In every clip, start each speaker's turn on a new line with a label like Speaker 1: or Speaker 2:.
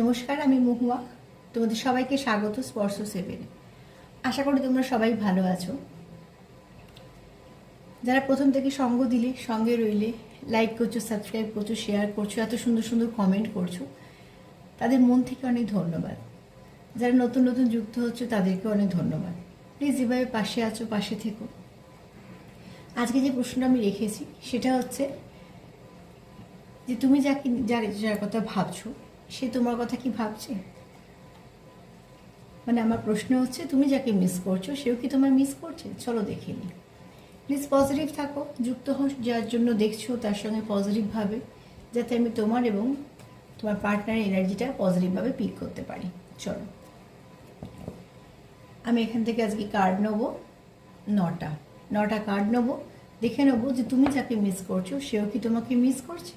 Speaker 1: নমস্কার, আমি মহুয়া। তোমাদের সবাইকে স্বাগত স্পর্শ সেভেনে। আশা করি তোমরা সবাই ভালো আছো। যারা প্রথম থেকে সঙ্গ দিলে, সঙ্গে রইলে লাইক করছ সাবস্ক্রাইব করছ শেয়ার করছ, এত সুন্দর সুন্দর কমেন্ট করছ, তাদের মন থেকে অনেক ধন্যবাদ। যারা নতুন নতুন যুক্ত হচ্ছে, তাদেরকে অনেক ধন্যবাদ। প্লিজ যেভাবে পাশে আছো, পাশে থেকো। আজকে যে প্রশ্নটা আমি রেখেছি, সেটা হচ্ছে যে তুমি যাকে যার যার কথা ভাবছ সে তোমার কথা কি ভাবছে? মানে আমার প্রশ্ন হচ্ছে, তুমি যাকে মিস করছ, সেও কি তোমার মিস করছে? চলো দেখে নি প্লিজ পজিটিভ থাকো, যুক্ত হও, যার জন্য দেখছ তার সঙ্গে পজিটিভভাবে যাতে আমি তোমার এবং তোমার পার্টনারের এনার্জিটা পজিটিভভাবে পিক করতে পারি। চলো। আমি এখান থেকে আজকে কার্ড নেব নটা। নটা কার্ড নেব। দেখে নেব যে তুমি যাকে মিস করছ, সেও কি তোমাকে মিস করছে?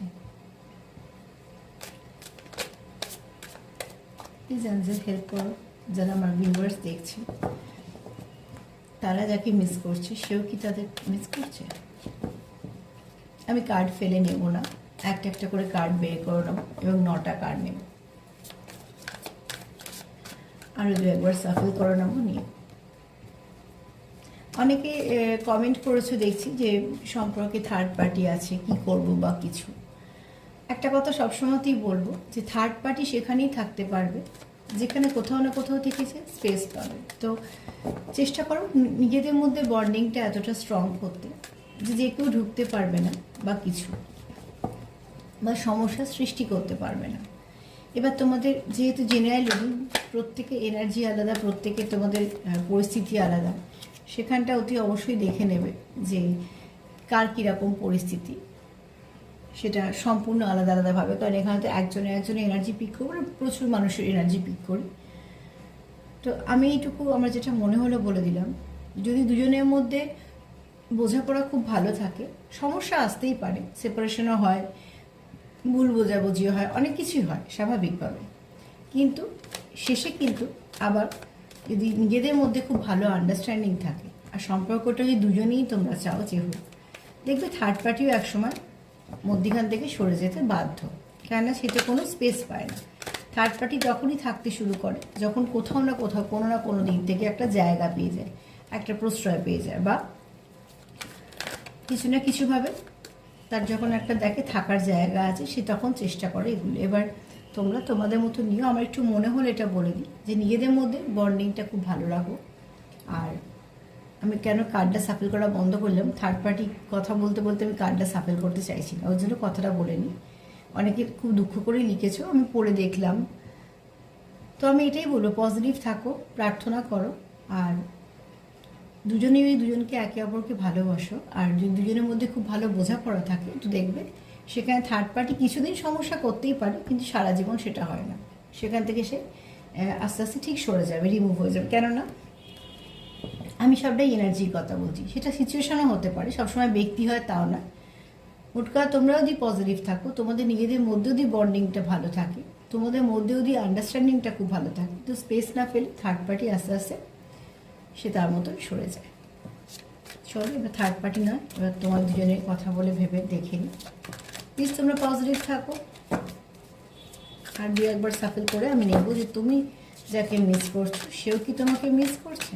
Speaker 1: প্লিজ অ্যান্সার হেল্প করো যারা আমার ভিউয়ার্স দেখছে। তারা যাকে মিস করছে, সেও কি তাদের মিস করছে? আমি কার্ড ফেলে নেব না। একটা একটা করে কার্ড বের করে নেব এবং নটা কার্ড নেব। আরও দু একবার সাফল করে নেব, নিয়ে। অনেকে কমেন্ট করেছ, দেখছি যে সম্পর্কে থার্ড পার্টি আছে, কি করব বা কিছু। একটা কথা সবসময়তেই বলব যে থার্ড পার্টি সেখানেই থাকতে পারবে, যেখানে কোথাও না কোথাও থেকে সে স্পেস পাবে। তো চেষ্টা করো নিজেদের মধ্যে বন্ডিংটা এতটা স্ট্রং করতে, যে যে কেউ ঢুকতে পারবে না বা কিছু, বা সমস্যার সৃষ্টি করতে পারবে না। এবার তোমাদের যেহেতু জেনারেল জেনারেলি প্রত্যেকে এনার্জি আলাদা, প্রত্যেকে তোমাদের পরিস্থিতি আলাদা, সেখানটা অতি অবশ্যই দেখে নেবে যে কার কীরকম পরিস্থিতি। সেটা সম্পূর্ণ আলাদা আলাদাভাবে। কারণ এখানে তো একজনে একজনে এনার্জি পিক করব না, প্রচুর মানুষের এনার্জি পিক করি। তো আমি এইটুকু আমার যেটা মনে হলো বলে দিলাম। যদি দুজনের মধ্যে বোঝাপড়া খুব ভালো থাকে সমস্যা আসতেই পারে। সেপারেশনও হয় ভুল বোঝাবুঝিও হয় অনেক কিছুই হয় স্বাভাবিকভাবে। কিন্তু শেষে কিন্তু আবার যদি নিজেদের মধ্যে খুব ভালো আন্ডারস্ট্যান্ডিং থাকে আর সম্পর্কটা যদি দুজনেই তোমরা চাও যে হোক দেখবে থার্ড পার্টিও একসময় মধ্যিখান থেকে সরে যেতে বাধ্য। কেননা সেটা কোনো স্পেস পায় না। থার্ড পার্টি তখনই থাকতে শুরু করে, যখন কোথাও না কোথাও, কোনো না কোনো দিক থেকে একটা জায়গা পেয়ে যায়, একটা প্রশ্রয় পেয়ে যায় বা কিছু না কিছুভাবে তার যখন একটা দেখে থাকার জায়গা আছে, সে তখন চেষ্টা করে এগুলো। এবার তোমরা তোমাদের মতো নিও। আমার একটু মনে হলো এটা বলে দিই যে নিজেদের মধ্যে বন্ডিংটা খুব ভালো রাখো। আর আমি কেন কার্ডটা সাফেল করা বন্ধ করলাম? থার্ড পার্টি কথা বলতে বলতে আমি কার্ডটা সাফেল করতে চাইছি না। ওই জন্য কথাটা বলে নিই অনেকে খুব দুঃখ করে লিখেছো, আমি পড়ে দেখলাম। তো আমি এটাই বলব পজিটিভ থাকো, প্রার্থনা করো, আর দুজনেই দুজনকে একে অপরকে ভালোবাসো। আর যদি দুজনের মধ্যে খুব ভালো বোঝাপড়া থাকে, তো দেখবে সেখানে থার্ড পার্টি কিছুদিন সমস্যা করতেই পারে, কিন্তু সারা জীবন সেটা হয় না। সেখান থেকে সে আস্তে আস্তে ঠিক সরে যাবে রিমুভ হয়ে যাবে। কেননা আমি সবটাই এনার্জির কথা বলছি। সেটা সিচুয়েশনও হতে পারে, সবসময় ব্যক্তি হয় তাও না মোটকা তোমরা যদি পজিটিভ থাকো, তোমাদের নিজেদের মধ্যে যদি বন্ডিংটা ভালো থাকে, তোমাদের মধ্যে যদি আন্ডারস্ট্যান্ডিংটা খুব ভালো থাকে, তো স্পেস না ফেলে থার্ড পার্টি আস্তে আস্তে সে তার মতন সরে যায়। চলো, এবার থার্ড পার্টি নয়, এবার তোমার দুজনের কথা বলে ভেবে দেখে নি প্লিজ তোমরা পজিটিভ থাকো। আর দু একবার সাফেল করে আমি নেব যে তুমি যাকে মিস করছ, সেও কি তোমাকে মিস করছে?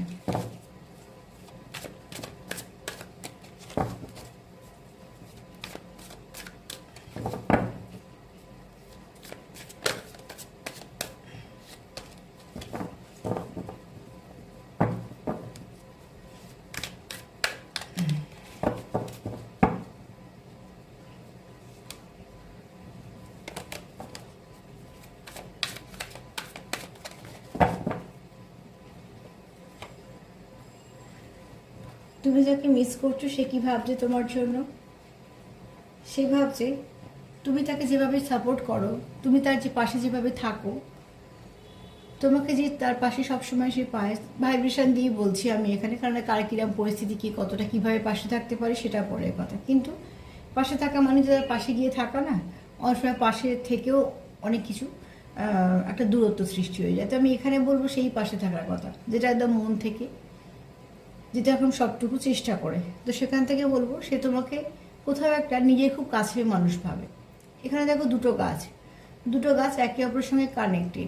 Speaker 1: তুমি যাকে মিস করছ, সে কি ভাবছে তোমার জন্য? সে ভাবছে, তুমি তাকে যেভাবে সাপোর্ট করো, তুমি তার যে পাশে যেভাবে থাকো, তোমাকে যে তার পাশে সবসময় সে পায় ভাইব্রেশন দিয়ে বলছি আমি এখানে, কারণ কার কিরম পরিস্থিতি, কি কতটা কীভাবে পাশে থাকতে পারে, সেটা পরের কথা। কিন্তু পাশে থাকা মানে তার পাশে গিয়ে থাকা না অনেক সময় পাশে থেকেও অনেক কিছু একটা দূরত্ব সৃষ্টি হয়ে যায়। তো আমি এখানে বলব সেই পাশে থাকার কথা, যেটা একদম মন থেকে যেটা এখন সবটুকু চেষ্টা করে। তো সেখান থেকে বলব, সে তোমাকে কোথাও একটা নিজে খুব কাছের মানুষ ভাবে। এখানে দেখো দুটো গাছ। দুটো গাছ একে অপরের সঙ্গে কানেক্টেড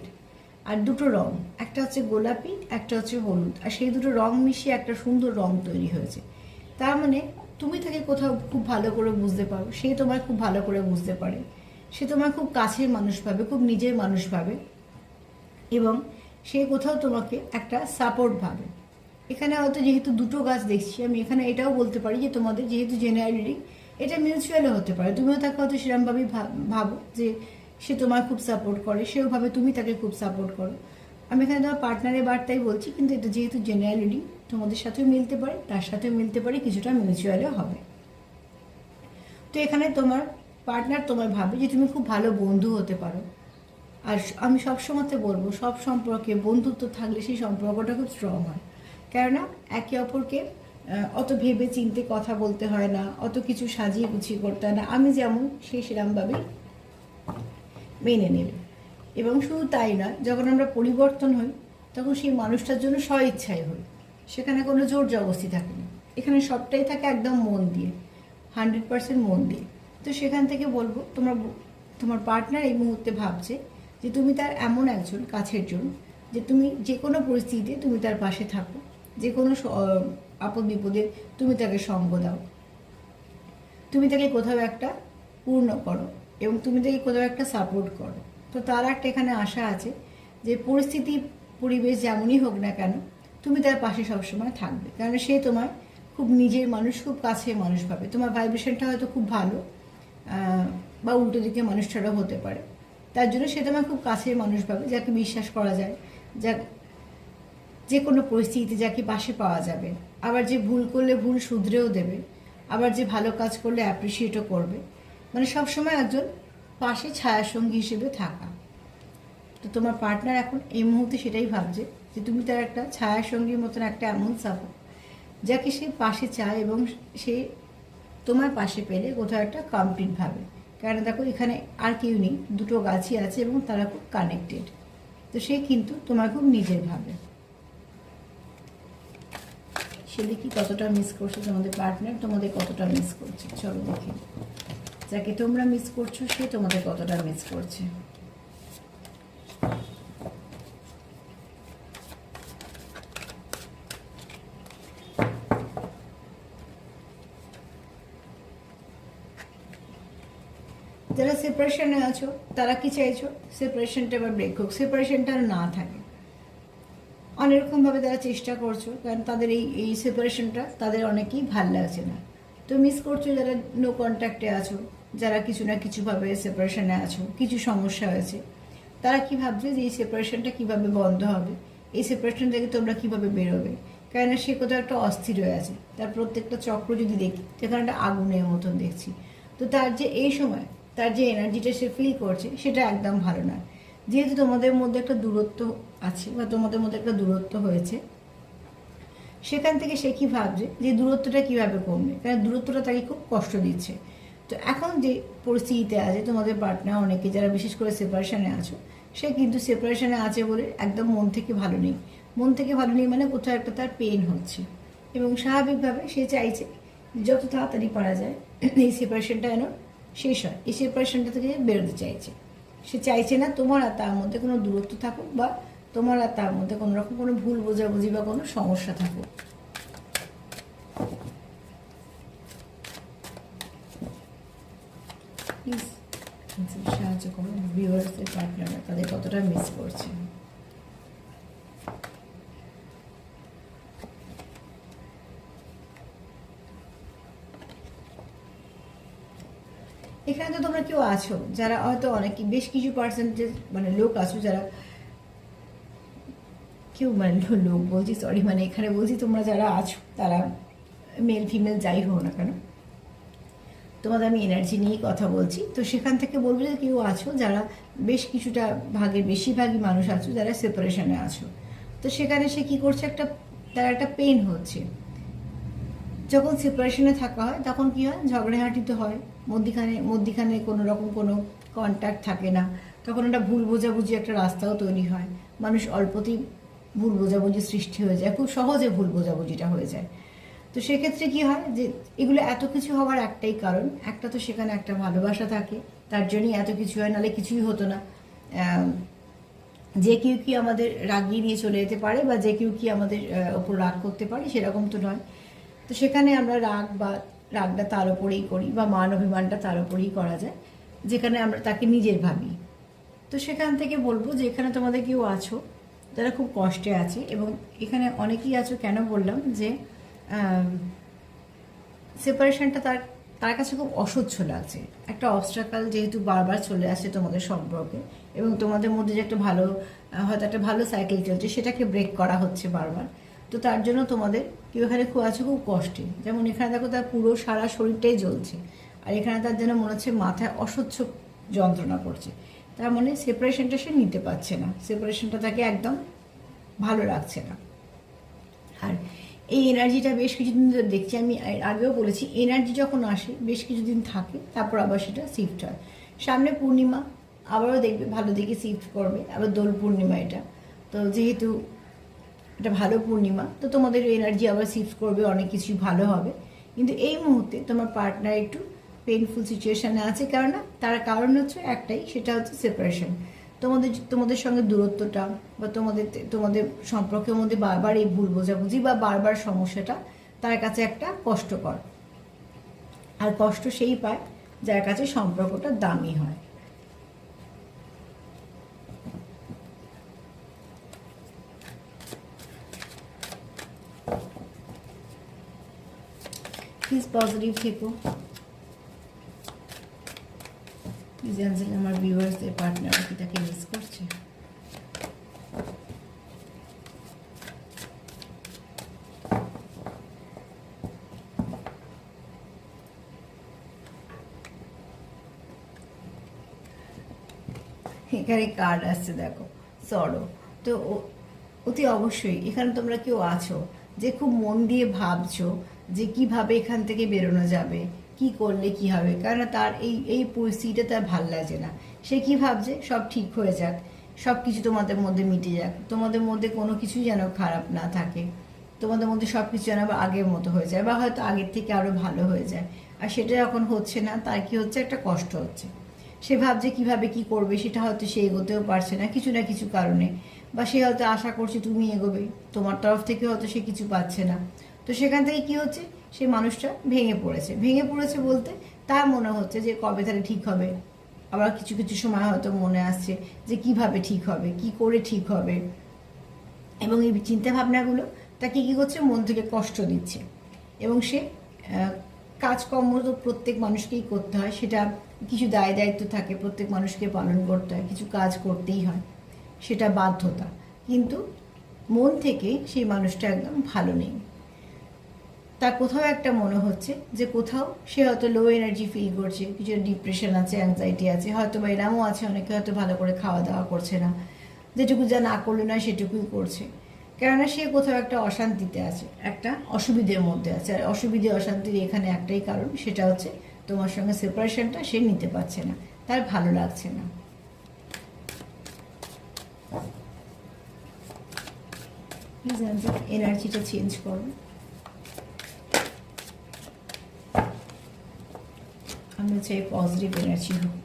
Speaker 1: আর দুটো রং, একটা হচ্ছে গোলাপি, একটা হচ্ছে হলুদ। আর সেই দুটো রং মিশিয়ে একটা সুন্দর রং তৈরি হয়েছে। তার মানে তুমি তাকে কোথাও খুব ভালো করে বুঝতে পারো। সে তোমায় খুব ভালো করে বুঝতে পারে। সে তোমার খুব কাছের মানুষ পাবে খুব নিজের মানুষ পাবে এবং সে কোথাও তোমাকে একটা সাপোর্ট ভাবে। এখানে হয়তো যেহেতু দুটো গাছ দেখছি, আমি এখানে এটাও বলতে পারি যে তোমাদের যেহেতু জেনারেলি এটা মিউচুয়ালও হতে পারে। তুমিও তাকে হয়তো সেরকমভাবেই ভাব- যে সে তোমার খুব সাপোর্ট করে, সেও ভাবে তুমি তাকে খুব সাপোর্ট করো। আমি এখানে তোমার পার্টনারের বার্তাই বলছি, কিন্তু এটা যেহেতু জেনারেলি তোমাদের সাথেও মিলতে পারে, তার সাথেও মিলতে পারে, কিছুটা মিউচুয়ালও হবে। তো এখানে তোমার পার্টনার তোমায় ভাবে যে তুমি খুব ভালো বন্ধু হতে পারো। আর আমি সবসময়তে বলব, সব সম্পর্কে বন্ধুত্ব থাকলে সেই সম্পর্কটা খুব স্ট্রং হয়। কেননা একে অপরকে অত ভেবে চিনতে কথা বলতে হয় না, অত কিছু সাজিয়ে গুছিয়ে করতে হয় না। আমি যেমন সেই সেরকমভাবেই মেনে নেবে এবং শুধু তাই না, যখন আমরা পরিবর্তন হই, তখন সেই মানুষটার জন্য স্ব ইচ্ছাই হই। সেখানে কোনো জোর জবস্তি থাকে না। এখানে সবটাই থাকে একদম মন দিয়ে, হান্ড্রেড পার্সেন্ট মন দিয়ে। তো সেখান থেকে বলব, তোমার তোমার পার্টনার এই মুহূর্তে ভাবছে যে তুমি তার এমন একজন কাছের জন্য, যে তুমি যে কোনো পরিস্থিতিতে তুমি তার পাশে থাকো। যে কোনো আপদ বিপদে তুমি তাকে সঙ্গ দাও। তুমি তাকে কোথাও একটা পূর্ণ করো এবং তুমি তাকে কোথাও একটা সাপোর্ট করো। তো তার একটা এখানে আশা আছে যে পরিস্থিতি, পরিবেশ যেমনই হোক না কেন, তুমি তার পাশে সবসময় থাকবে। কারণ সে তোমার খুব নিজের মানুষ, খুব কাছের মানুষ পাবে তোমার ভাইব্রেশনটা হয়তো খুব ভালো বা উল্টো দিকে মানুষটারও হতে পারে। তার জন্য সে তোমার খুব কাছের মানুষ পাবে যাকে বিশ্বাস করা যায় যা যে কোনো পরিস্থিতিতে যাকে পাশে পাওয়া যাবে। আবার যে ভুল করলে ভুল শুধরেও দেবে। আবার যে ভালো কাজ করলে অ্যাপ্রিসিয়েটও করবে। মানে সবসময় একজন পাশে ছায়াসঙ্গী হিসেবে থাকা। তো তোমার পার্টনার এখন এই মুহূর্তে সেটাই ভাবছে যে তুমি তার একটা ছায়াসঙ্গীর মতন একটা এমন সাপোর্ট যাকে সে পাশে চায় এবং সে তোমার পাশে পেলে কোথাও একটা কমপ্লিট ভাবে। কারণ দেখো, এখানে আর কেউ নেই, দুটো গাছই আছে এবং তারা খুব কানেক্টেড তো সে কিন্তু তোমার খুব নিজের ভাবে। সে দেখি কতটা মিস করছে? তোমাদের পার্টনার তোমাদের কতটা মিস করছে? চলো দেখি। যাকে তোমরা মিস করছ, সে তোমাদের কতটা মিস করছে? যারা সেপারেশনে আছো, তারা কি চাইছো? সেপারেশনটা এবার ব্রেক হোক। সেপারেশনটা না থাকে। অনেকরকমভাবে তারা চেষ্টা করছ, কারণ তাদের এই এই সেপারেশনটা তাদের অনেকেই ভালো লাগছে না। তো মিস করছ যারা নো কন্ট্যাক্টে আছো, যারা কিছু না কিছুভাবে সেপারেশনে আছো, কিছু সমস্যা হয়েছে, তারা কি ভাবছে যে এই সেপারেশনটা কীভাবে বন্ধ হবে? এই সেপারেশন থেকে তোমরা কীভাবে বেরোবে? কেননা সে কোথাও একটা অস্থির হয়ে আছে। তার প্রত্যেকটা চক্র যদি দেখি সেখানে একটা আগুনের মতন দেখছি। তো তার যে এই সময়, তার যে এনার্জিটা সে ফিল করছে, সেটা একদম ভালো নয় যেহেতু তোমাদের মধ্যে একটা দূরত্ব আছে বা তোমাদের মধ্যে একটা দূরত্ব হয়েছে, সেখান থেকে সে কী ভাবছে যে দূরত্বটা কীভাবে কমবে? কারণ দূরত্বটা তাকে খুব কষ্ট দিচ্ছে। তো এখন যে পরিস্থিতিতে আছে, তোমাদের পার্টনার অনেকে যারা বিশেষ করে সেপারেশনে আছো, সে কিন্তু সেপারেশনে আছে বলে একদম মন থেকে ভালো নেই। মন থেকে ভালো নেই মানে কোথাও একটা তার পেন হচ্ছে। এবং স্বাভাবিকভাবে সে চাইছে যত তাড়াতাড়ি পারা যায়, এই সেপারেশনটা যেন শেষ হয়। এই সেপারেশনটা থেকে বেরোতে চাইছে। সে চাইছে না তোমার আর তার মধ্যে কোনো দূরত্ব থাকুক বা তোমার আর তার মধ্যে কোনো রকম কোনো ভুল বোঝাবুঝি বা কোনো সমস্যা থাকুক। সাহায্য করুন ভিউয়ার্সদের পার্টনাররা তাদের কতটা মিস করছে। এখানে তো তোমরা কেউ আছো, যারা হয়তো অনেক, বেশ কিছু পার্সেন্টেজ মানে লোক আছো যারা, কেউ মানে লোক বলছি সরি মানে এখানে বলছি তোমরা যারা আছো, তারা মেল ফিমেল যাই হোক না কেন, তোমাদের আমি এনার্জি নিয়েই কথা বলছি। তো সেখান থেকে বলব যে কেউ আছো, যারা বেশ কিছুটা ভাগের বেশিরভাগই মানুষ আছো, যারা সেপারেশনে আছো। তো সেখানে সে কি করছে একটা, তার একটা পেন হচ্ছে। যখন সেপারেশনে থাকা হয়, তখন কি হয়? ঝগড়াঝাঁটি তো হয়। মধ্যিখানে মধ্যিখানে কোনো রকম কোনো কন্ট্যাক্ট থাকে না। তখন একটা ভুল বোঝাবুঝি একটা রাস্তাও তৈরি হয়। মানুষ অল্পতেই ভুল বোঝাবুঝি সৃষ্টি হয়ে যায়। খুব সহজে ভুল বোঝাবুঝিটা হয়ে যায়। তো সেক্ষেত্রে কি হয় যে, এগুলো এত কিছু হওয়ার একটাই কারণ। একটা তো সেখানে একটা ভালোবাসা থাকে। তার জন্যই এত কিছু হয়, নাহলে কিছুই হতো না। যে কেউ কি আমাদের রাগিয়ে নিয়ে চলে যেতে পারে বা যে কেউ কি আমাদের ওপর রাগ করতে পারে, সেরকম তো নয়। তো সেখানে আমরা রাগ বা রাগটা তার ওপরেই করি বা মান অভিমানটা তার ওপরেই করা যায়, যেখানে আমরা তাকে নিজের ভাবি। তো সেখান থেকে বলব যে এখানে তোমাদের কেউ আছো, যারা খুব কষ্টে আছে এবং এখানে অনেকেই আছো কেন বললাম যে সেপারেশনটা তার তার কাছে খুব অসহ্য লাগছে। একটা অবস্ট্রাকাল যেহেতু বারবার চলে আসছে তোমাদের সম্পর্কে এবং তোমাদের মধ্যে যে একটা ভালো, হয়তো একটা ভালো সাইকেল চলছে, সেটাকে ব্রেক করা হচ্ছে বারবার। তো তার জন্য তোমাদের কেউ এখানে খুব আছে, খুব কষ্টে। যেমন এখানে দেখো তার পুরো সারা শরীরটাই জ্বলছে। আর এখানে তার যেন মনে হচ্ছে মাথায় অসহ্য যন্ত্রণা করছে। তার মানে সেপারেশনটা সে নিতে পারছে না। সেপারেশনটা তাকে একদম ভালো লাগছে না। আর এই এনার্জিটা বেশ কিছুদিন ধরে দেখছি, আমি আগেও বলেছি এনার্জি যখন আসে, বেশ কিছুদিন থাকে, তারপর আবার সেটা শিফট হয়। সামনে পূর্ণিমা, আবারও দেখবে, ভালো দিকে শিফট করবে। আবার দোল পূর্ণিমা এটা। তো যেহেতু এটা ভালো পূর্ণিমা, তো তোমাদের এনার্জি আবার শিফট করবে, অনেক কিছুই ভালো হবে। কিন্তু এই মুহূর্তে তোমার পার্টনার একটু পেইনফুল সিচুয়েশানে আছে কেননা তার কারণ হচ্ছে একটাই, সেটা হচ্ছে সেপারেশন তোমাদের তোমাদের সঙ্গে দূরত্বটা বা তোমাদের তোমাদের সম্পর্কের মধ্যে বারবার এই ভুল বোঝাবুঝি বা বারবার সমস্যাটা তার কাছে একটা কষ্টকর। আর কষ্ট সেই পায় যার কাছে সম্পর্কটা দামি হয়। প্লিজ পজিটিভ থেকো অ্যাঞ্জেল আমার ভিউয়ার্সদের পার্টনার কি তাকে মিস করছে। এখানে কার্ড আসছে, দেখো, সরো। তো অতি অবশ্যই, এখানে তোমরা কেউ আছো, যে খুব মন দিয়ে ভাবছ যে কীভাবে এখান থেকে বেরোনো যাবে, কি করলে কি হবে? কারণ তার এই এই পরিস্থিতিটা তার ভালো লাগছে না। সে কি ভাবছে? সব ঠিক হয়ে যাক। সব কিছু তোমাদের মধ্যে মিটে যাক। তোমাদের মধ্যে কোনো কিছুই যেন খারাপ না থাকে। তোমাদের মধ্যে সব কিছু যেন আগের মতো হয়ে যায় বা হয়তো আগের থেকে আরও ভালো হয়ে যায়। আর সেটা যখন হচ্ছে না, তার কি হচ্ছে? একটা কষ্ট হচ্ছে। সে ভাবছে কীভাবে কি করবে? সেটা হয়তো সে এগোতেও পারছে না কিছু না কিছু কারণে। বা সে হয়তো আশা করছে, তুমি এগোবে। তোমার তরফ থেকে হয়তো সে কিছু পাচ্ছে না। তো সেখান থেকে কি হচ্ছে? সে মানুষটা ভেঙে পড়েছে। ভেঙে পড়েছে বলতে তার মনে হচ্ছে যে কবে তাহলে ঠিক হবে? আবার কিছু কিছু সময় হয়তো মনে আসছে যে কীভাবে ঠিক হবে? কি করে ঠিক হবে? এবং এই চিন্তা ভাবনাগুলো তাকে কি করছে? মন থেকে কষ্ট দিচ্ছে। এবং সে কাজকর্ম তো প্রত্যেক মানুষকেই করতে হয়। সেটা কিছু দায় দায়িত্ব থাকে, প্রত্যেক মানুষকে পালন করতে হয়, কিছু কাজ করতেই হয়। সেটা বাধ্যতা। কিন্তু মন থেকে সেই মানুষটা একদম ভালো নেই। তার কোথাও একটা মনে হচ্ছে যে কোথাও সে হয়তো লো এনার্জি ফিল করছে, কিছু ডিপ্রেশন আছে অ্যাংজাইটি আছে, হয়তো বা এরামও আছে, অনেকে হয়তো ভালো করে খাওয়া দাওয়া করছে না। যেটুকু যা না করলে নয় সেটুকুই করছে। কেননা সে কোথাও একটা অশান্তিতে আছে, একটা অসুবিধের মধ্যে আছে। আর অসুবিধে, অশান্তির এখানে একটাই কারণ, সেটা হচ্ছে তোমার সঙ্গে সেপারেশনটা সে নিতে পারছে না, তার ভালো লাগছে না। এনার্জিটা চেঞ্জ করো। চাই পজিটিভ এনার্জি হোক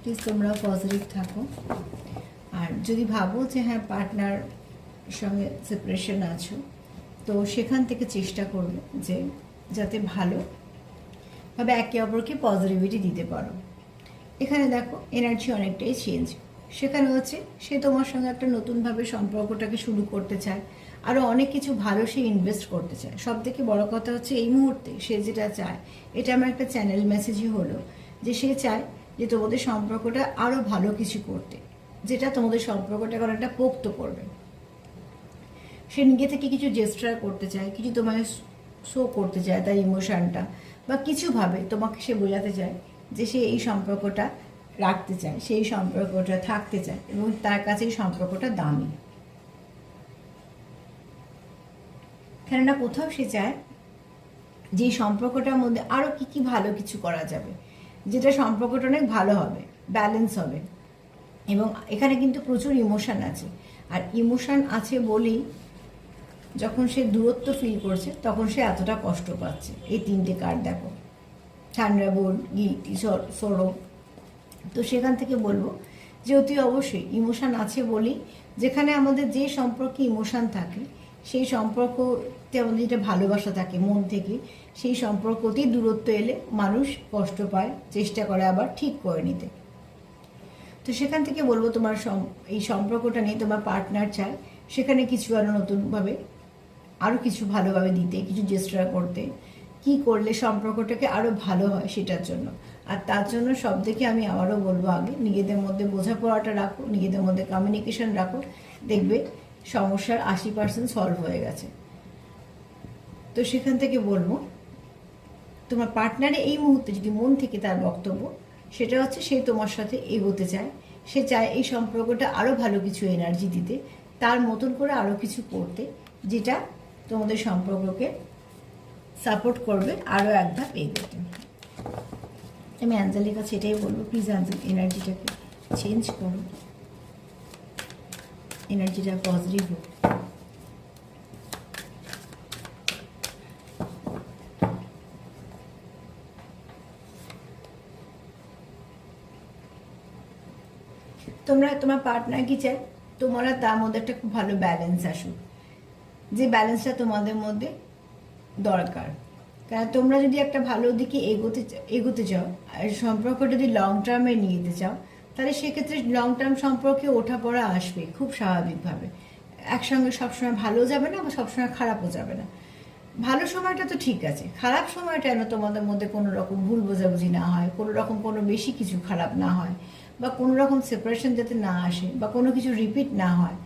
Speaker 1: প্লিজ তোমরা পজিটিভ থাকো। আর যদি ভাবো যে হ্যাঁ পার্টনার সঙ্গে সেপারেশন আছো, তো সেখান থেকে চেষ্টা করবে যে, যাতে ভালো ভাবে একে অপরকে পজিটিভিটি দিতে পারো। এখানে দেখো এনার্জি অনেকটাই চেঞ্জ সেখানে হচ্ছে, সে তোমার সঙ্গে একটা নতুনভাবে সম্পর্কটাকে শুরু করতে চায় আরও অনেক কিছু ভালো সে ইনভেস্ট করতে চায়। সব থেকে বড় কথা হচ্ছে, এই মুহূর্তে সে যেটা চায়, এটা আমার একটা চ্যানেল মেসেজই হলো যে সে চায় যে তোমাদের সম্পর্কটা আরও ভালো কিছু করতে, যেটা তোমাদের সম্পর্কটাকে অনেকটা পোক্ত করবে। সে নিজে থেকে কিছু জেস্টার করতে চায়, কিছু তোমায় শো করতে চায় তার ইমোশনটা বা কিছুভাবে তোমাকে সে বোঝাতে চায় যে সে এই সম্পর্কটা রাখতে চায়, সেই সম্পর্কটা থাকতে চায় এবং তার কাছে এই সম্পর্কটা দামি। কেননা কোথাও সে চায় যে সম্পর্কটার মধ্যে আরও কি কি ভালো কিছু করা যাবে, যেটা সম্পর্কটা অনেক ভালো হবে ব্যালেন্স হবে। এবং এখানে কিন্তু প্রচুর ইমোশন আছে। আর ইমোশন আছে বলেই যখন সে দূরত্ব ফিল করছে, তখন সে এতটা কষ্ট পাচ্ছে। এই তিনটে কার্ড দেখো। থান্ডারবোল গিটি সরব তো সেখান থেকে বলব যে অতি অবশ্যই ইমোশান আছে বলেই যেখানে আমাদের যে সম্পর্কে ইমোশান থাকে, সেই সম্পর্কতে আমাদের যেটা ভালোবাসা থাকে মন থেকে, সেই সম্পর্কতেই দূরত্ব এলে মানুষ কষ্ট পায়, চেষ্টা করে আবার ঠিক করে নিতে। তো সেখান থেকে বলব তোমার এই সম্পর্কটা নিয়ে তোমার পার্টনার চায়, সেখানে কিছু আরও নতুনভাবে আরও কিছু ভালোভাবে দিতে, কিছু চেষ্টা করতে, কি করলে সম্পর্কটাকে আরও ভালো হয় সেটার জন্য। আর তার জন্য সব থেকে আমি আবারও বলব আগে, নিজেদের মধ্যে বোঝাপড়াটা রাখো, নিজেদের মধ্যে কমিউনিকেশন রাখো, দেখবে সমস্যার আশি পার্সেন্ট সলভ হয়ে গেছে। তো সেখান থেকে বলব, তোমার পার্টনারে এই মুহূর্তে যদি মন থেকে তার বক্তব্য, সেটা হচ্ছে সে তোমার সাথে এগোতে চায়, সে চায় এই সম্পর্কটা আরও ভালো কিছু এনার্জি দিতে, তার মতন করে আরও কিছু করতে, যেটা তোমাদের সম্পর্ককে সাপোর্ট করবে আরও এক ধাপ এগোতে আমি অ্যাঞ্জেলের কাছে এটাই বলব প্লিজ অ্যাঞ্জেল এনার্জিটাকে চেঞ্জ করো। এনার্জিটা পজিটিভ হোক। তোমরা, তোমার পার্টনার কি চায়? তোমরা তার মধ্যে একটা খুব ভালো ব্যালেন্স আসুক। যে ব্যালেন্সটা তোমাদের মধ্যে দরকার। কারণ তোমরা যদি একটা ভালো দিকে এগোতে এগোতে চাও, আর সম্পর্ক যদি লং টার্মে নিয়ে যেতে চাও, তাহলে সেক্ষেত্রে লং টার্ম সম্পর্কে ওঠা পড়া আসবে খুব স্বাভাবিকভাবে। একসঙ্গে সবসময় ভালো যাবে না বা সবসময় খারাপও যাবে না। ভালো সময়টা তো ঠিক আছে, খারাপ সময়টা যেন তোমাদের মধ্যে কোনো রকম ভুল বোঝাবুঝি না হয়, কোনো রকম কোনো বেশি কিছু খারাপ না হয়, বা কোনো রকম সেপারেশন যাতে না আসে, বা কোনো কিছু রিপিট না হয়।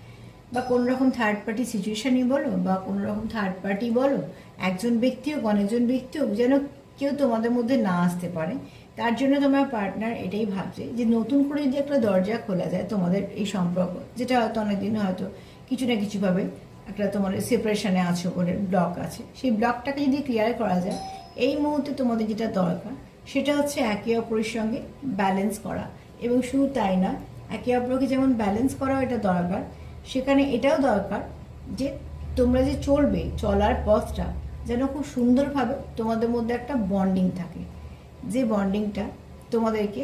Speaker 1: বা কোনো রকম থার্ড পার্টি সিচুয়েশনই বলো বা কোনো রকম থার্ড পার্টি বলো, একজন ব্যক্তি হোক অনেকজন ব্যক্তি হোক যেন কেউ তোমাদের মধ্যে না আসতে পারে, তার জন্য তোমার পার্টনার এটাই ভাবছে যে নতুন করে যদি একটা দরজা খোলা যায় তোমাদের এই সম্পর্ক, যেটা হয়তো অনেকদিন হয়তো কিছু না কিছুভাবে একটা তোমার সেপারেশনে আছো বলে ব্লক আছে, সেই ব্লকটাকে যদি ক্লিয়ার করা যায়, এই মুহূর্তে তোমাদের যেটা দরকার সেটা হচ্ছে একে অপরের সঙ্গে ব্যালেন্স করা এবং শুধু তাই না, একে অপরকে যেমন ব্যালেন্স করা এটা দরকার সেখানে এটাও দরকার যে তোমরা যে চলবে, চলার পথটা যেন খুব সুন্দরভাবে তোমাদের মধ্যে একটা বন্ডিং থাকে। যে বন্ডিংটা তোমাদেরকে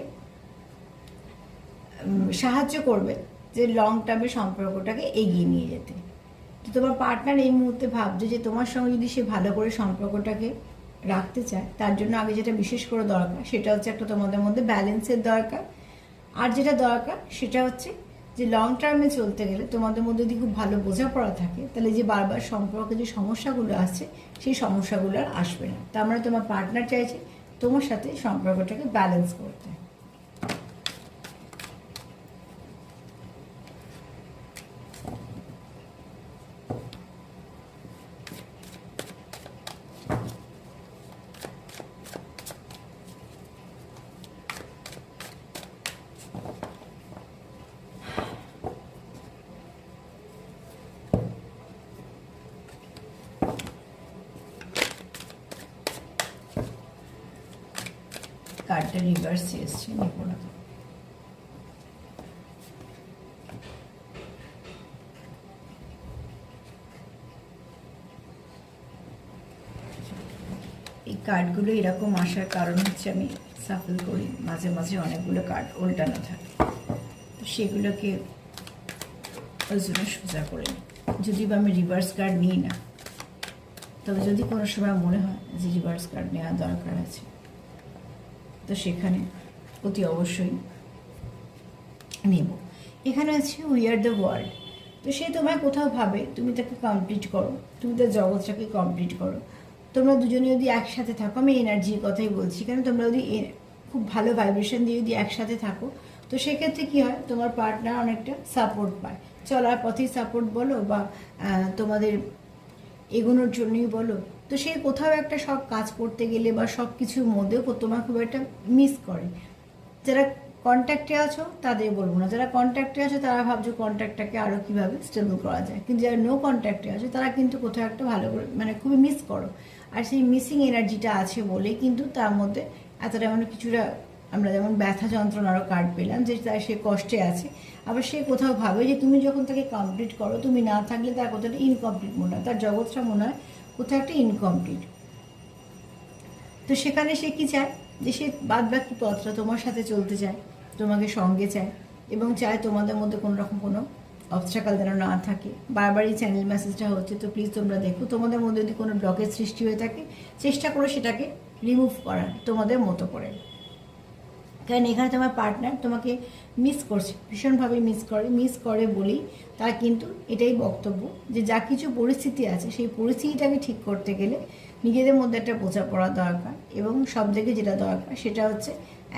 Speaker 1: সাহায্য করবে যে লং টার্মে সম্পর্কটাকে এগিয়ে নিয়ে যেতে। তো তোমার পার্টনার এই মুহূর্তে ভাবছে যে তোমার সঙ্গে যদি সে ভালো করে সম্পর্কটাকে রাখতে চায়, তার জন্য আগে যেটা বিশেষ করে দরকার, সেটা হচ্ছে একটা তোমাদের মধ্যে ব্যালেন্সের দরকার। আর যেটা দরকার, সেটা হচ্ছে যে লং টার্মে চলতে গেলে তোমাদের মধ্যে যদি খুব ভালো বোঝাপড়া থাকে, তাহলে যে বারবার সম্পর্কে যে সমস্যাগুলো আসছে সেই সমস্যাগুলো আর আসবে না। তার মানে তোমার পার্টনার চাইছে তোমার সাথে সম্পর্কটাকে ব্যালেন্স করতে। কার্ডটা রিভার্সে এসছে নেব না এই কার্ডগুলো এরকম আসার কারণ হচ্ছে আমি সাফল করি, মাঝে মাঝে অনেকগুলো কার্ড উল্টানো থাকে। তো সেগুলোকে ওই জন্য সোজা করে নিই। যদি বা আমি রিভার্স কার্ড নিই না, তবে যদি কোনো সময় মনে হয় যে রিভার্স কার্ড নেওয়া দরকার আছে। তো সেখানে অতি অবশ্যই নেব। এখানে আছে উই আর দ্য ওয়ার্ল্ড তো সে তোমায় কোথাও ভাবে, তুমি তাকে কমপ্লিট করো, তুমি তার জগৎটাকে কমপ্লিট করো। তোমরা দুজনে যদি একসাথে থাকো, আমি এনার্জির কথাই বলছি, কারণ তোমরা যদি খুব ভালো ভাইব্রেশন দিয়ে যদি একসাথে থাকো, তো সেক্ষেত্রে কী হয়, তোমার পার্টনার অনেকটা সাপোর্ট পায়। চলার পথেই সাপোর্ট বলো বা তোমাদের এগোনোর জন্যই বলো। তো সে কোথাও একটা সব কাজ করতে গেলে বা সব কিছুর মধ্যেও তোমার খুব একটা মিস করে। যারা কন্ট্যাক্টে আছো, তাদের বলব না। যারা কন্ট্যাক্টে আছো, তারা ভাবছ কন্ট্যাক্টটাকে আরও কীভাবে স্টেবল করা যায়। কিন্তু যারা নো কন্ট্যাক্টে আছো, তারা কিন্তু কোথাও একটা ভালো করে মানে খুবই মিস করো। আর সেই মিসিং এনার্জিটা আছে বলেই কিন্তু তার মধ্যে এতটা মানে কিছুটা আমরা যেমন ব্যথা যন্ত্রণারও কার্ড পেলাম, যে তার সে কষ্টে আছে। আবার সে কোথাও ভাবে যে তুমি যখন তাকে কমপ্লিট করো, তুমি না থাকলে তার কোথাও ইনকমপ্লিট মনে হয়, তার জগৎটা মনে হয় কোথাও একটা ইনকমপ্লিট তো সেখানে সে কি চায়? যে সে বাদ বাকি পথটা তোমার সাথে চলতে চায়, তোমাকে সঙ্গে চায় এবং চায় তোমাদের মধ্যে কোনো রকম কোনো অবস্ট্রাকাল যেন না থাকে। বারবার এই চ্যানেল মেসেজটা হচ্ছে, তো প্লিজ তোমরা দেখো, তোমাদের মধ্যে যদি কোনো ব্লকের সৃষ্টি হয়ে থাকে, চেষ্টা করো সেটাকে রিমুভ করার, তোমাদের মতো করে। কারণ এখানে তোমার পার্টনার তোমাকে মিস করছে, ভীষণভাবে মিস করে মিস করে বলেই তার কিন্তু এটাই বক্তব্য যে যা কিছু পরিস্থিতি আছে সেই পরিস্থিতিটাকে ঠিক করতে গেলে নিজেদের মধ্যে একটা বোঝাপড়া দরকার এবং সব থেকে যেটা দরকার সেটা হচ্ছে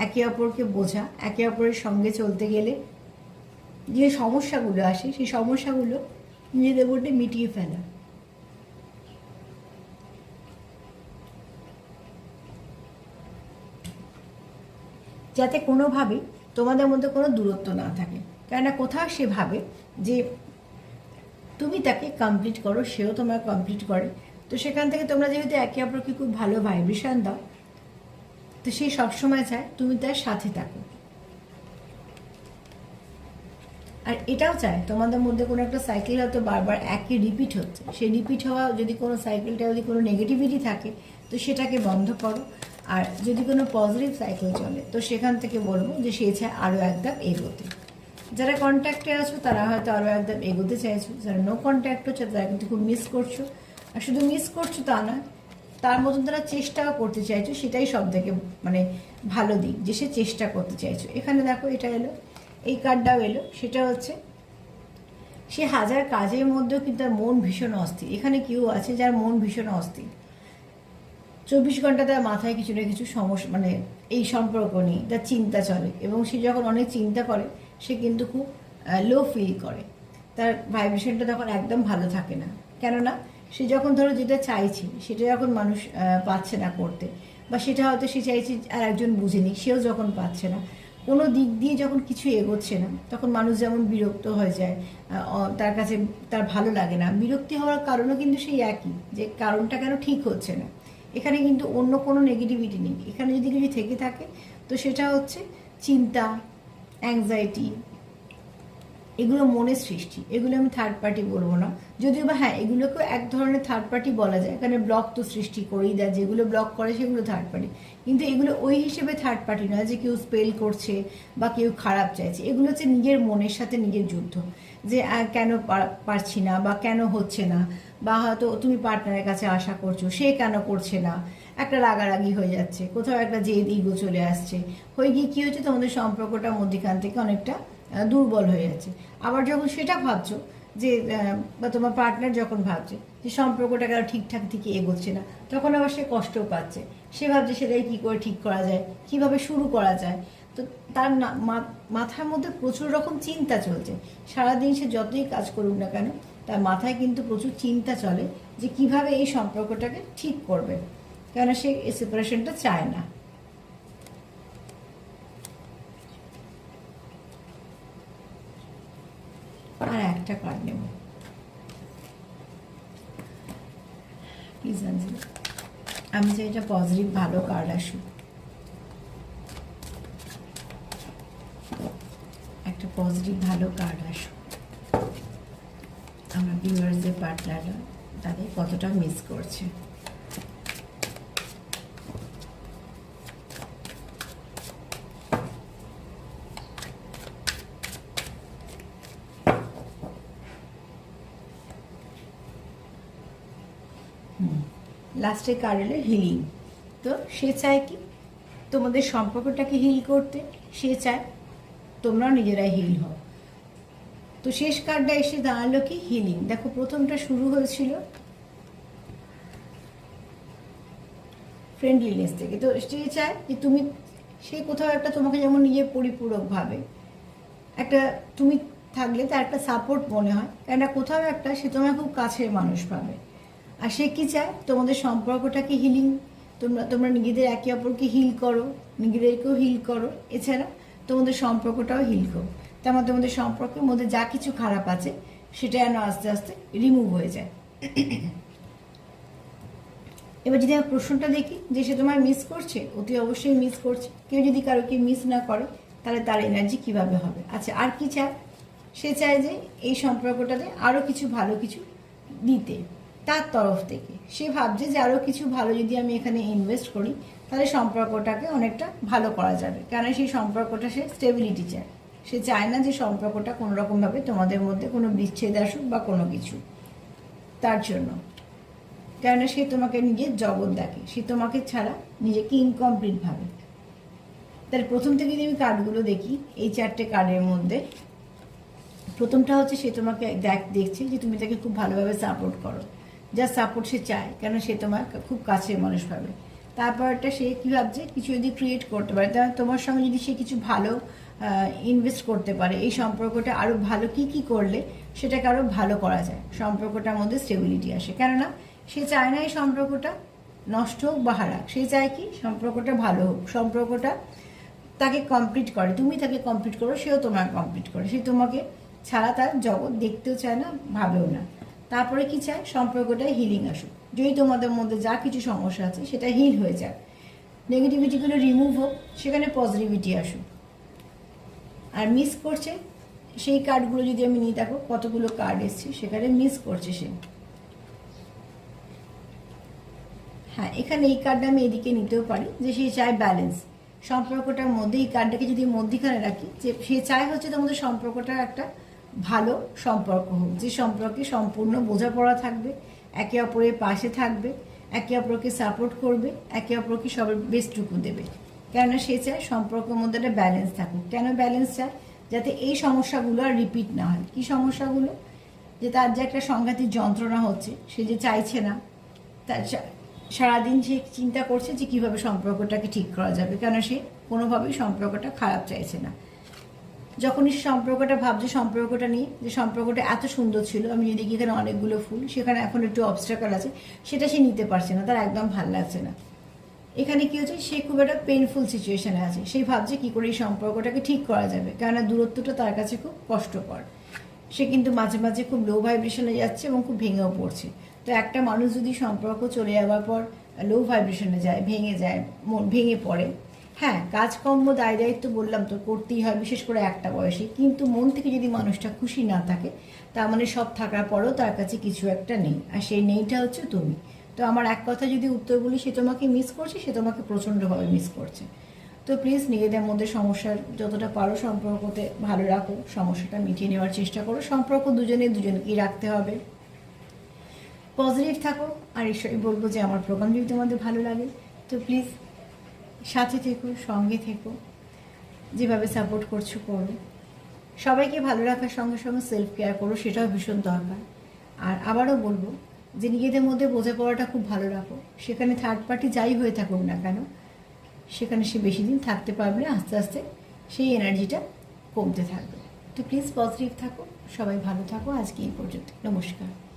Speaker 1: একে অপরকে বোঝা, একে অপরের সঙ্গে চলতে গেলে যে সমস্যাগুলো আসে সেই সমস্যাগুলো নিজেদের মধ্যে মিটিয়ে ফেলা। যাতে কোনোভাবেই তোমাদের মধ্যে কোনো দূরত্ব না থাকে। কেননা কোথাও সে ভাবে যে তুমি তাকে কমপ্লিট করো, সেও তোমার কমপ্লিট করে। তো সেখান থেকে তোমরা যেহেতু একে অপরকে খুব ভালো ভাইব্রেশন দাও, তো সে সবসময় চায় তুমি তার সাথে থাকো। আর এটাও চায় তোমাদের মধ্যে কোনো একটা সাইকেল হয়তো বারবার একই রিপিট হচ্ছে। সেই রিপিট হওয়া যদি কোনো সাইকেলটা যদি কোনো নেগেটিভিটি থাকে, তো সেটাকে বন্ধ করো। আর যদি কোনো পজিটিভ সাইকেল চলে, তো সেখান থেকে বলব যে সে চায় আরও একদম এগোতে। যারা কন্ট্যাক্টে আছো, তারা হয়তো আরও একদম এগোতে চাইছো। যারা নো কন্ট্যাক্ট হচ্ছে, তারা কিন্তু খুব মিস করছ। আর শুধু মিস করছ তা না তার মতন তারা চেষ্টাও করতে চাইছো, সেটাই সব থেকে মানে ভালো দিক, যে সে চেষ্টা করতে চাইছো। এখানে দেখো এটা এলো, এই কার্ডটাও এলো, সেটা হচ্ছে, সে হাজার কাজের মধ্যেও কিন্তু তার মন ভীষণ অস্থির। এখানে কেউ আছে যার মন ভীষণ অস্থির। চব্বিশ ঘণ্টা তার মাথায় কিছু না কিছু সমস্যা মানে এই সম্পর্ক নিয়ে, তার চিন্তা চলে। এবং সে যখন অনেক চিন্তা করে, সে কিন্তু খুব লো ফিল করে। তার ভাইব্রেশনটা তখন একদম ভালো থাকে না। কেননা, সে যখন ধরো যেটা চাইছে, সেটা যখন মানুষ পাচ্ছে না করতে, বা সেটা হয়তো সে চাইছে আর একজন বুঝেনি সেও যখন পাচ্ছে না, কোনো দিক দিয়ে যখন কিছু এগোচ্ছে না, তখন মানুষ যেমন বিরক্ত হয়ে যায় তার কাছে তার ভালো লাগে না। বিরক্তি হওয়ার কারণও কিন্তু সেই একই, যে কারণটা কেন ঠিক হচ্ছে না। এখানে কিন্তু অন্য কোনো নেগেটিভিটি নেই। এখানে যদি কিছু থেকে থাকে, তো সেটা হচ্ছে চিন্তা অ্যাংজাইটি এগুলো মনের সৃষ্টি। এগুলো আমি থার্ড পার্টি বলব না। যদিও বা হ্যাঁ এগুলোকেও এক ধরনের থার্ড পার্টি বলা যায়। এখানে ব্লক তো সৃষ্টি করেই দেয়, যেগুলো ব্লক করে সেগুলো থার্ড পার্টি কিন্তু এগুলো ওই হিসেবে থার্ড পার্টি নয় যে কেউ স্পেল করছে বা কেউ খারাপ চাইছে। এগুলো হচ্ছে নিজের মনের সাথে নিজের যুদ্ধ। যে কেন পারছি না বা কেন হচ্ছে না? বা হয়তো তুমি পার্টনারের কাছে আশা করছ, সে কেন করছে না? একটা রাগারাগি হয়ে যাচ্ছে, কোথাও একটা জেদ ইগো চলে আসছে। হয়ে গিয়ে কী হচ্ছে তোমাদের সম্পর্কটা মধ্যিখান থেকে অনেকটা দুর্বল হয়ে যাচ্ছে। আবার যখন সেটা ভাবছ যে বা তোমার পার্টনার যখন ভাবছে যে সম্পর্কটা কেন ঠিকঠাক থেকে এগোচ্ছে না, তখন আবার সে কষ্টও পাচ্ছে। সে ভাবছে সেটাই কী করে ঠিক করা যায়, কীভাবে শুরু করা যায়? তো তার মাথার মধ্যে প্রচুর রকম চিন্তা চলছে। সারাদিন সে যতই কাজ করুক না কেন তার মাথায় কিন্তু প্রচুর চিন্তা চলে যে কীভাবে এই সম্পর্কটাকে ঠিক করবে। কেন সে এই সেপারেশনটা চায় না। আর একটা কার্ড নেব। আমি চাই এটা পজিটিভ ভালো কার্ড আসুক। একটা পজিটিভ ভালো কার্ড আসুক। আমার ভিউয়ার্সদের পার্টনাররা তাদের কতটা মিস করছে। লাস্টের কার্ড এলো? হিলিং। তো সে চায় কি? তোমাদের সম্পর্কটাকে হিল করতে। সে চায় তোমরাও নিজেরাই হিল হও। তো শেষ কার্ডটা এসে দাঁড়াল কি? হিলিং দেখো, প্রথমটা শুরু হয়েছিল ফ্রেন্ডলিনেস থেকে। তো সে চায় যে তুমি, সে কোথাও একটা তোমাকে যেমন নিজের পরিপূরক ভাবে। একটা তুমি থাকলে তার একটা সাপোর্ট মনে হয়। কেননা কোথাও একটা সে তোমার খুব কাছের মানুষ পাবে আর সে কি চায়? তোমাদের সম্পর্কটাকে হিলিং তোমরা তোমরা নিজেদের একে অপরকে হিল করো, নিজেদেরকেও হিল করো। এছাড়া তোমাদের সম্পর্কটাও হিল করো। তার মধ্যে তোমাদের সম্পর্কের মধ্যে যা কিছু খারাপ আছে, সেটা যেন আস্তে আস্তে রিমুভ হয়ে যায়। এবার যদি আমি প্রশ্নটা দেখি, যে সে তোমায় মিস করছে, অতি অবশ্যই মিস করছে। কেউ যদি কারও কারোকে মিস না করে, তাহলে তার এনার্জি কীভাবে হবে? আচ্ছা আর কি চায়? সে চায় যে এই সম্পর্কটাতে আরও কিছু ভালো কিছু দিতে, তার তরফ থেকে। সে ভাবছে যে আরও কিছু ভালো যদি আমি এখানে ইনভেস্ট করি, তাহলে সম্পর্কটাকে অনেকটা ভালো করা যাবে। কেন সেই সম্পর্কটা সে স্টেবিলিটি চায়। সে চায় না যে সম্পর্কটা কোনো রকমভাবে তোমাদের মধ্যে কোনো বিচ্ছেদ আসুক বা কোনো কিছু। তার জন্য। কেননা সে তোমাকে নিজের জগৎ দেখে। সে তোমাকে ছাড়া নিজেকে ইনকমপ্লিট ভাবে। তার প্রথম থেকে যদি আমি কার্ডগুলো দেখি, এই চারটে কার্ডের মধ্যে। প্রথমটা হচ্ছে সে তোমাকে দেখ, দেখছে যে তুমি তাকে খুব ভালোভাবে সাপোর্ট করো। যা সাপোর্ট সে চায় কেন সে তোমার খুব কাছের মানুষ ভাবে। তারপরটা সে কী ভাবছে? কিছু যদি ক্রিয়েট করতে পারে তা তোমার সঙ্গে যদি সে কিছু ভালো ইনভেস্ট করতে পারে। এই সম্পর্কটা আরও ভালো কি কি করলে সেটাকে আরও ভালো করা যায়। সম্পর্কটার মধ্যে স্টেবিলিটি আসে। কেননা সে চায় না এই সম্পর্কটা নষ্ট হোক বা হারাক। সে চায় কি সম্পর্কটা ভালো হোক। সম্পর্কটা তাকে কমপ্লিট করে। তুমি তাকে কমপ্লিট করো, সেও তোমার কমপ্লিট করে। সে তোমাকে ছাড়া তার জগৎ দেখতেও চায় না, ভাবেও না। তারপরে কি চায়? সম্পর্কটায় হিলিং আসুক। যদি তোমাদের মধ্যে যা কিছু সমস্যা আছে, সেটা হিল হয়ে যাক নেগেটিভিটিগুলো রিমুভ হোক, সেখানে পজিটিভিটি আসুক। আর মিস করছে, সেই কার্ডগুলো যদি আমি নিয়ে দেখো, কতগুলো কার্ড এসছে, সেখানে মিস করছে সে। হ্যাঁ এখানে এই কার্ডটা আমি এদিকে নিতেও পারি, যে সে চায় ব্যালেন্স সম্পর্কটার মধ্যে, এই কার্ডটাকে যদি মধ্যিখানে রাখি, যে সে চায় হচ্ছে তোমাদের সম্পর্কটা একটা ভালো সম্পর্ক হোক, যে সম্পর্কে সম্পূর্ণ বোঝাপড়া থাকবে, একে অপরের পাশে থাকবে, একে অপরকে সাপোর্ট করবে, একে অপরকে সবার বেস্টটুকু দেবে। কেননা সে চায় সম্পর্কের মধ্যে একটা ব্যালেন্স থাকুক। কেন ব্যালেন্স চায়? যাতে এই সমস্যাগুলো আর রিপিট না হয়। কী সমস্যাগুলো? যে তার যে একটা সংঘাতিক যন্ত্রণা হচ্ছে, সে যে চাইছে না, তার সারাদিন সে চিন্তা করছে যে কীভাবে সম্পর্কটাকে ঠিক করা যাবে। কেন সে কোনোভাবেই সম্পর্কটা খারাপ চাইছে না। যখনই সে সম্পর্কটা ভাবছে, সম্পর্কটা নিয়ে, যে সম্পর্কটা এত সুন্দর ছিল, আমি যদি এখানে অনেকগুলো ফুল, সেখানে এখন একটু অবস্ট্রাকাল আছে, সেটা সে নিতে পারছে না, তার একদম ভালো লাগছে না। এখানে কি হচ্ছে, সে খুব একটা পেনফুল সিচুয়েশনে আছে। সেই ভাবছে কি করে এই সম্পর্কটাকে ঠিক করা যাবে, কেননা দূরত্বটা তার কাছে খুব কষ্টকর। সে কিন্তু মাঝে মাঝে খুব লো ভাইব্রেশনে যাচ্ছে এবং খুব ভেঙেও পড়ছে। তো একটা মানুষ যদি সম্পর্ক চলে যাওয়ার পর লো ভাইব্রেশনে যায়, ভেঙে যায়, মন ভেঙে পড়ে হ্যাঁ কাজকর্ম, দায় দায়িত্ব বললাম তো করতেই হয়, বিশেষ করে একটা বয়সে। কিন্তু মন থেকে যদি মানুষটা খুশি না থাকে, তার মানে সব থাকার পরেও তার কাছে কিছু একটা নেই। আর সেই নেইটা হচ্ছে তুমি। তো আমার এক কথা যদি উত্তর বলি, সে তোমাকে মিস করছে, সে তোমাকে প্রচণ্ডভাবে মিস করছে। তো প্লিজ নিজেদের মধ্যে সমস্যার যতটা পারো সম্পর্কতে ভালো রাখো, সমস্যাটা মিটিয়ে নেওয়ার চেষ্টা করো। সম্পর্ক দুজনে দুজনকেই রাখতে হবে। পজিটিভ থাকো, আর ঈশ্বরই বলব যে আমার প্রোগ্রাম যদি তোমাদের ভালো লাগে, তো প্লিজ সাথে থেকো, সঙ্গে থেকো, যেভাবে সাপোর্ট করছ করো। সবাইকে ভালো রাখার সঙ্গে সঙ্গে সেলফ কেয়ার করো, সেটাও ভীষণ দরকার। আর আবারও বলব যে নিজেদের মধ্যে বোঝাপড়াটা খুব ভালো রাখো। সেখানে থার্ড পার্টি যাই হয়ে থাকুক না কেন, সেখানে সে বেশি দিন থাকতে পারবে না, আস্তে আস্তে সেই এনার্জিটা কমতে থাকবে। তো প্লিজ পজিটিভ থাকো, সবাই ভালো থাকো, আজকে এই পর্যন্ত। নমস্কার।